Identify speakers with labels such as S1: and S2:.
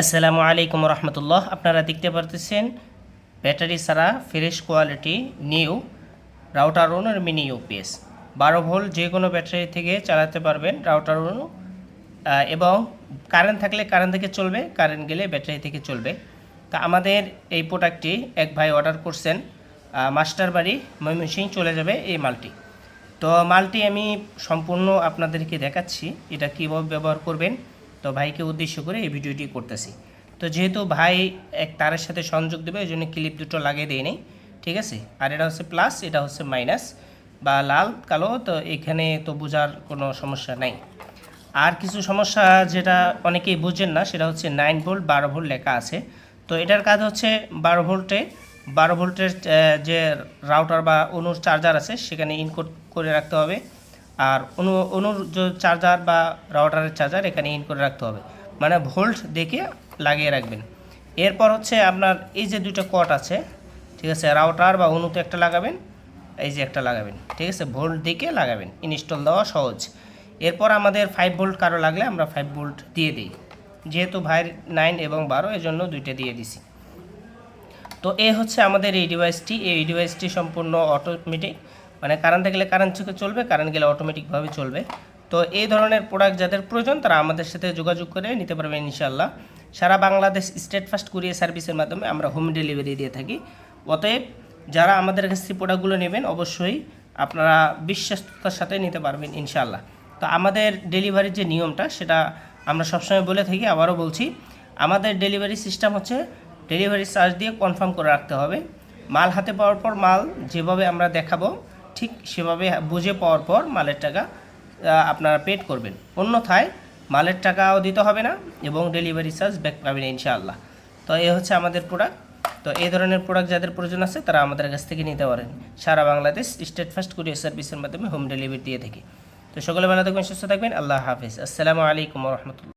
S1: আসসালামু আলাইকুম রহমতুল্লাহ। আপনারা দেখতে পারতেছেন, ব্যাটারি ছাড়া ফ্রেশ কোয়ালিটি নিউ রাউটার ওনার মিনি ইউপিএস বারো ভোল্ট যে কোনো ব্যাটারি থেকে চালাতে পারবেন রাউটার অনু এবং কারেন্ট থাকলে কারেন্ট থেকে চলবে কারেন্ট গেলে ব্যাটারি থেকে চলবে। তা আমাদের এই প্রোডাক্টটি এক ভাই অর্ডার করছেন মাস্টার বাড়ি ময়মনসিং চলে যাবে এই মালটি। তো মালটি আমি সম্পূর্ণ আপনাদেরকে দেখাচ্ছি, এটা কীভাবে ব্যবহার করবেন। তো ভাইকে উদ্দেশ্য করে এই ভিডিওটি করতেছি। তো যেহেতু ভাই এক তারের সাথে সংযোগ দেবে, ওই জন্য ক্লিপ দুটো লাগিয়ে দেয় নেই ঠিক আছে? আর এটা হচ্ছে প্লাস এটা হচ্ছে মাইনাস বা লাল, কালো, তো এখানে তো বোঝার কোনো সমস্যা নাই। আর কিছু সমস্যা যেটা অনেকেই বুঝেন না, সেটা হচ্ছে নাইন ভোল্ট বারো ভোল্ট লেখা আছে। তো এটার কাজ হচ্ছে বারো ভোল্টে বারো ভোল্টের যে রাউটার বা অনুর চার্জার আছে, সেখানে ইনকোড করে রাখতে হবে। আর অনু, অনুর যে চার্জার বা রাউটারের চার্জার এখানে ইন করে রাখতে হবে। মানে ভোল্ট দেখে লাগিয়ে রাখবেন। এরপর হচ্ছে আপনার এই যে দুটো কট আছে, ঠিক আছে রাউটার বা অনুতে একটা লাগাবেন, এই যে একটা লাগাবেন, ঠিক আছে ভোল্ট দেখে লাগাবেন ইনস্টল দেওয়া সহজ। এরপর আমাদের ফাইভ ভোল্ট কারও লাগলে আমরা ফাইভ ভোল্ট দিয়ে দিই। যেহেতু ভাইয়ের নাইন এবং বারো, এজন্য দুইটা দিয়ে দিছি। তো এ হচ্ছে আমাদের এই ডিভাইসটি এই ডিভাইসটি সম্পূর্ণ অটোমেটিক মানে কারেন্ট থাকলে কারেন্ট থেকে চলবে কারেন্ট গেলে অটোমেটিকভাবে চলবে। তো এই ধরনের প্রোডাক্ট যাদের প্রয়োজন, তারা আমাদের সাথে যোগাযোগ করে নিতে পারবেন ইনশাল্লাহ সারা বাংলাদেশ স্টেট ফার্স্ট কুরিয়ার সার্ভিসের মাধ্যমে আমরা হোম ডেলিভারি দিয়ে থাকি। অতএব যারা আমাদের কাছ প্রোডাক্টগুলো নেবেন, অবশ্যই আপনারা বিশ্বস্ততার সাথে নিতে পারবেন ইনশাল্লাহ তো আমাদের ডেলিভারির যে নিয়মটা, সেটা আমরা সবসময় বলে থাকি, আবারও বলছি, আমাদের ডেলিভারি সিস্টেম হচ্ছে ডেলিভারি চার্জ দিয়ে কনফার্ম করে রাখতে হবে। মাল হাতে পাওয়ার পর মাল যেভাবে আমরা দেখাবো ঠিক সেভাবে বুঝে পাওয়ার পর মালের টাকা আপনারা পেড করবেন। অন্যথায় মালের টাকাও দিতে হবে না এবং ডেলিভারি চার্জ ব্যাক পাবেন ইনশাআল্লাহ। তো এ হচ্ছে আমাদের প্রোডাক্ট তো এই ধরনের প্রোডাক্ট যাদের প্রয়োজন আছে, তারা আমাদের কাছ থেকে নিতে পারেন। সারা বাংলাদেশ স্টেট ফার্স্ট কুরিয়ার সার্ভিসের মাধ্যমে হোম ডেলিভারি দিয়ে থাকি। তো সকলে ভালো থাকবেন, সুস্থ থাকবেন। আল্লাহ হাফিজ। আসসালামু আলাইকুম রহমতুল্লাহ।